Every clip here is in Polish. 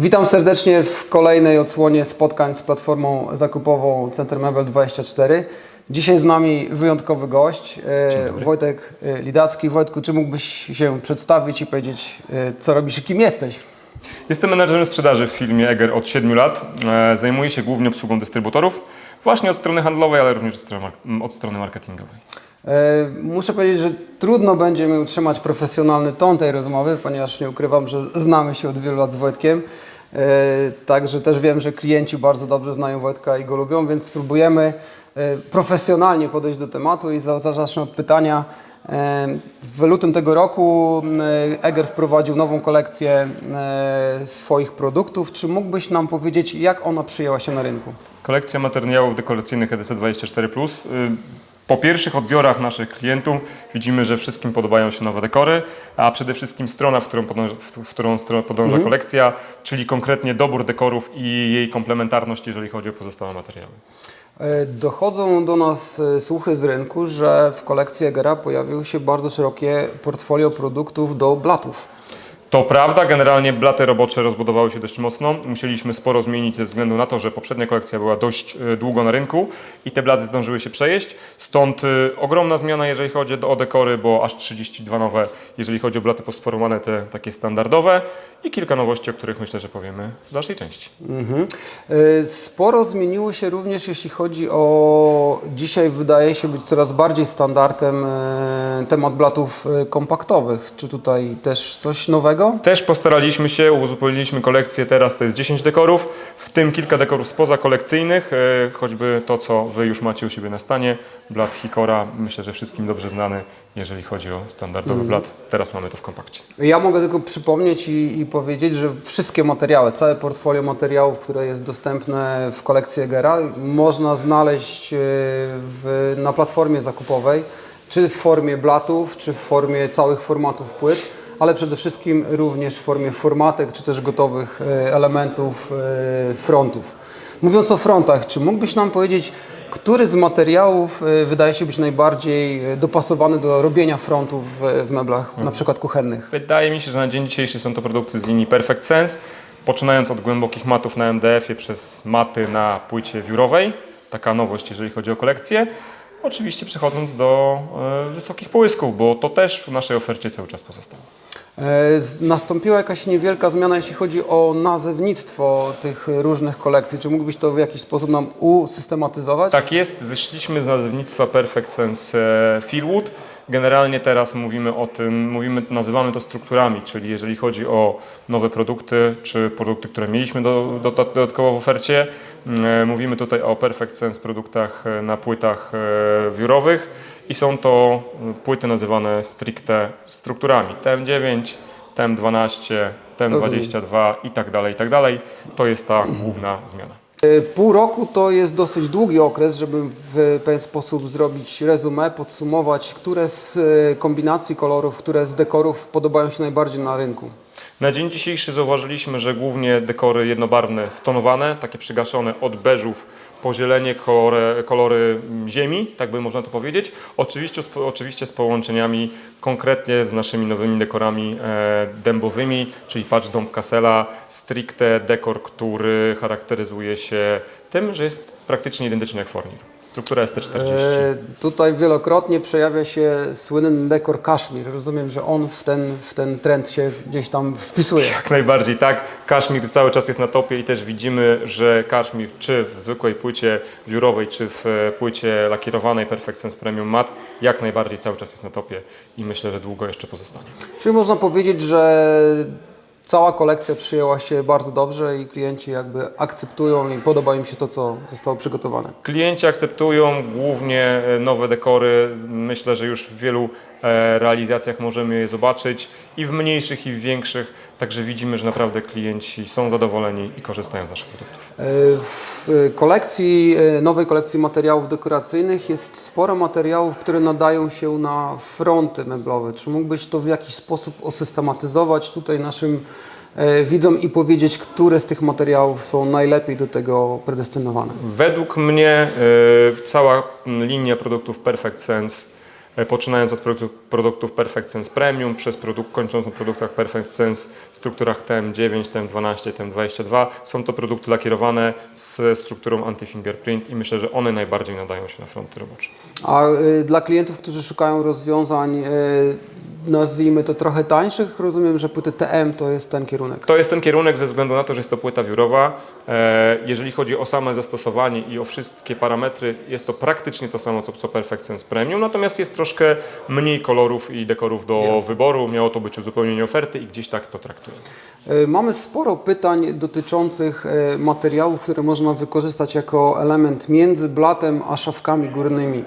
Witam serdecznie w kolejnej odsłonie spotkań z platformą zakupową Center Mebel 24. Dzisiaj z nami wyjątkowy gość, e, Wojtek e, Lidacki. Wojtku, czy mógłbyś się przedstawić i powiedzieć, e, co robisz i kim jesteś? Jestem menadżerem sprzedaży w firmie Eger od 7 lat. Zajmuję się głównie obsługą dystrybutorów, właśnie od strony handlowej, ale również od strony marketingowej. E, Muszę powiedzieć, że trudno będzie mi utrzymać profesjonalny ton tej rozmowy, ponieważ nie ukrywam, że znamy się od wielu lat z Wojtkiem. E, Także też wiem, że klienci bardzo dobrze znają Wojtka i go lubią, więc spróbujemy e, profesjonalnie podejść do tematu i za- za- zacznę od pytania. W lutym tego roku Eger wprowadził nową kolekcję swoich produktów. Czy mógłbyś nam powiedzieć, jak ona przyjęła się na rynku? Kolekcja materiałów dekoracyjnych EDC 24+. Po pierwszych odbiorach naszych klientów widzimy, że wszystkim podobają się nowe dekory, a przede wszystkim strona, w którą podąża, w w którą stronę podąża kolekcja, czyli konkretnie dobór dekorów i jej komplementarność, jeżeli chodzi o pozostałe materiały. E, Dochodzą do nas e, słuchy z rynku, że w kolekcji Egera pojawiło się bardzo szerokie portfolio produktów do blatów. To prawda, generalnie blaty robocze rozbudowały się dość mocno. Musieliśmy sporo zmienić ze względu na to, że poprzednia kolekcja była dość e, długo na rynku i te blaty zdążyły się przejeść. Stąd e, ogromna zmiana, jeżeli chodzi o dekory, bo aż 32 nowe, jeżeli chodzi o blaty posformowane, te takie standardowe i kilka nowości, o których myślę, że powiemy w dalszej części. Mhm. E, Sporo zmieniło się również jeśli chodzi o dzisiaj wydaje się być coraz bardziej standardem temat blatów kompaktowych. Czy tutaj też coś nowego? Też postaraliśmy się, uzupełniliśmy kolekcję, teraz to jest 10 dekorów, w tym kilka dekorów spoza kolekcyjnych, e, choćby to, co Wy już macie u siebie na stanie, blat Hikora, myślę, że wszystkim dobrze znany, jeżeli chodzi o standardowy blat, teraz mamy to w kompakcie. Ja mogę tylko przypomnieć i, i powiedzieć, że wszystkie materiały, całe portfolio materiałów, które jest dostępne w kolekcji Egera, można znaleźć e, w, na platformie zakupowej, czy w formie blatów, czy w formie całych formatów płyt, ale przede wszystkim również w formie formatek, czy też gotowych e, elementów e, frontów. Mówiąc o frontach, czy mógłbyś nam powiedzieć, który z materiałów e, wydaje się być najbardziej dopasowany do robienia frontów w, w meblach, na przykład kuchennych? Wydaje mi się, że na dzień dzisiejszy są to produkty z linii Perfect Sense, poczynając od głębokich matów na MDF-ie przez maty na płycie wiórowej, taka nowość, jeżeli chodzi o kolekcję. Oczywiście przechodząc do e, wysokich połysków, bo to też w naszej ofercie cały czas pozostało. E, Nastąpiła jakaś niewielka zmiana, jeśli chodzi o nazewnictwo tych różnych kolekcji. Czy mógłbyś to w jakiś sposób nam usystematyzować? Tak jest, wyszliśmy z nazewnictwa Perfect Sense e, Fieldwood. Generalnie teraz mówimy o tym, mówimy, nazywamy to strukturami, czyli jeżeli chodzi o nowe produkty, czy produkty, które mieliśmy do, do, dodatkowo w ofercie, mm, mówimy tutaj o Perfect Sense produktach e, na płytach e, wiórowych i są to e, płyty nazywane stricte strukturami. TM9, TM12, TM22 i tak dalej, i tak dalej. To jest ta główna zmiana. E, Pół roku to jest dosyć długi okres, żeby w pewien sposób zrobić rezumę, podsumować, które z e, kombinacji kolorów, które z dekorów podobają się najbardziej na rynku. Na dzień dzisiejszy zauważyliśmy, że głównie dekory jednobarwne, stonowane, takie przygaszone od beżów po zielenie, kolory, kolory ziemi, tak by można to powiedzieć. Oczywiście, z- oczywiście z połączeniami konkretnie z naszymi nowymi dekorami e, dębowymi, czyli patch dąb Kassela, stricte dekor, który charakteryzuje się tym, że jest praktycznie identyczny jak Fornir. Struktura ST40. E, tutaj wielokrotnie przejawia się słynny dekor kaszmir. Rozumiem, że on w ten, w ten trend się gdzieś tam wpisuje. Jak najbardziej tak. Kaszmir cały czas jest na topie i też widzimy, że kaszmir czy w zwykłej płycie wiórowej, czy w e, płycie lakierowanej Perfect Sense Premium Matte jak najbardziej cały czas jest na topie i myślę, że długo jeszcze pozostanie. Czyli można powiedzieć, że cała kolekcja przyjęła się bardzo dobrze i klienci jakby akceptują i podoba im się to, co zostało przygotowane. Klienci akceptują głównie e, nowe dekory. Myślę, że już w wielu e, realizacjach możemy je zobaczyć i w mniejszych i w większych. Także widzimy, że naprawdę klienci są zadowoleni i korzystają z naszych produktów. E, W kolekcji, e, nowej kolekcji materiałów dekoracyjnych jest sporo materiałów, które nadają się na fronty meblowe. Czy mógłbyś to w jakiś sposób osystematyzować tutaj naszym e, widzom i powiedzieć, które z tych materiałów są najlepiej do tego predestynowane? Według mnie y, cała linia produktów Perfect Sense e, poczynając od produktów, Perfect Sense Premium, przez produkt, kończąc na produktach Perfect Sense w strukturach TM9, TM12, TM22. Są to produkty lakierowane z strukturą anti-fingerprint i myślę, że one najbardziej nadają się na fronty robocze. A y, dla klientów, którzy szukają rozwiązań, y, nazwijmy to trochę tańszych, rozumiem, że płyty TM to jest ten kierunek. To jest ten kierunek ze względu na to, że jest to płyta wiórowa. E, Jeżeli chodzi o same zastosowanie i o wszystkie parametry, jest to praktycznie to samo co, co Perfect Sense Premium, natomiast jest troszkę mniej kolorów i dekorów do Jasne. wyboru. Miało to być uzupełnienie oferty i gdzieś tak to traktujemy. Y, Mamy sporo pytań dotyczących y, materiałów, które można wykorzystać jako element między blatem a szafkami górnymi.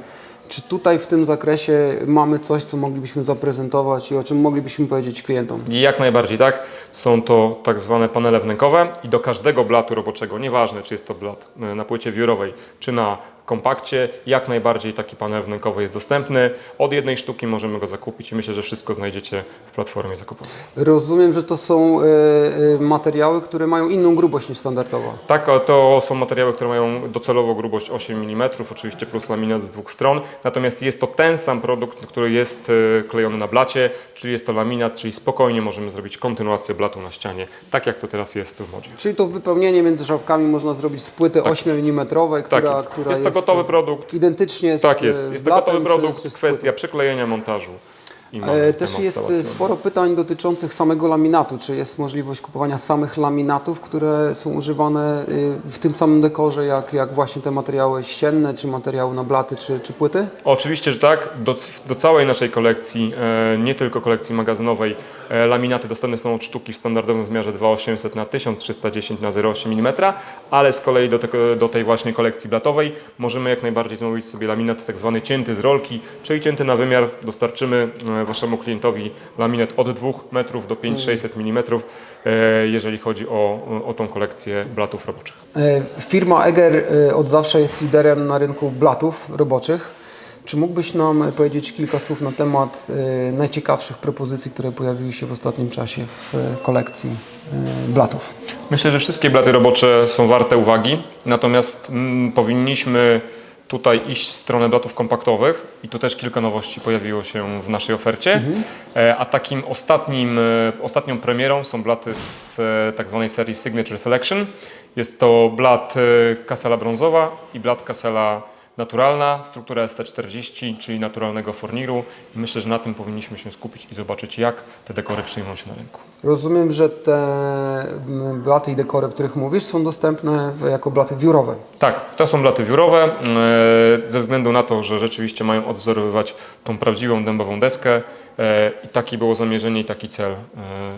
Czy tutaj w tym zakresie mamy coś, co moglibyśmy zaprezentować i o czym moglibyśmy powiedzieć klientom? Jak najbardziej tak, są to tak zwane panele wnękowe i do każdego blatu roboczego, nieważne czy jest to blat e, na płycie wiórowej czy na kompakcie, jak najbardziej taki panel wnękowy jest dostępny. Od jednej sztuki możemy go zakupić i myślę, że wszystko znajdziecie w platformie zakupowej. Rozumiem, że to są y, y, materiały, które mają inną grubość niż standardowa. Tak, to są materiały, które mają docelowo grubość 8 mm, oczywiście plus laminat z dwóch stron. Natomiast jest to ten sam produkt, który jest e, klejony na blacie, czyli jest to laminat, czyli spokojnie możemy zrobić kontynuację blatu na ścianie, tak jak to teraz jest w modzie. Czyli to wypełnienie między szafkami można zrobić z płyty Tak 8 mm, która, Tak jest. która Jest to gotowy produkt. identycznie z Tak jest, jest to gotowy czy- produkt, czy z kwestia przyklejenia, montażu. I E, mamy Też jest e, sporo pytań dotyczących samego laminatu. Czy jest możliwość kupowania samych laminatów, które są używane y, w tym samym dekorze, jak, jak właśnie te materiały ścienne, czy materiały na blaty, czy, czy płyty? Oczywiście, że tak. Do, do całej naszej kolekcji, e, nie tylko kolekcji magazynowej, e, laminaty dostępne są od sztuki w standardowym wymiarze 2800 na 1310 na 0,8 mm, ale z kolei do, tego, do tej właśnie kolekcji blatowej możemy jak najbardziej zamówić sobie laminat tak zwany cięty z rolki, czyli cięty na wymiar. Dostarczymy e, Waszemu klientowi laminat od 2 metrów do 5600 mm, e, jeżeli chodzi o, o tą kolekcję blatów roboczych. E, Firma Eger e, od zawsze jest liderem na rynku blatów roboczych. Czy mógłbyś nam powiedzieć kilka słów na temat e, najciekawszych propozycji, które pojawiły się w ostatnim czasie w e, kolekcji e, blatów? Myślę, że wszystkie blaty robocze są warte uwagi, natomiast mm, powinniśmy tutaj iść w stronę blatów kompaktowych i tu też kilka nowości pojawiło się w naszej ofercie. E, A takim ostatnim, e, ostatnią premierą są blaty z e, tak zwanej serii Signature Selection. Jest to blat e, Casella brązowa i blat Casella naturalna, struktura ST40, czyli naturalnego forniru. Myślę, że na tym powinniśmy się skupić i zobaczyć, jak te dekory przyjmą się na rynku. Rozumiem, że te mm, blaty i dekory, o których mówisz, są dostępne jako blaty wiórowe. Tak, to są blaty wiórowe, e, ze względu na to, że rzeczywiście mają odwzorowywać tą prawdziwą dębową deskę e, i takie było zamierzenie i taki cel e,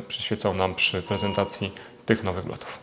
przyświecał nam przy prezentacji tych nowych blatów.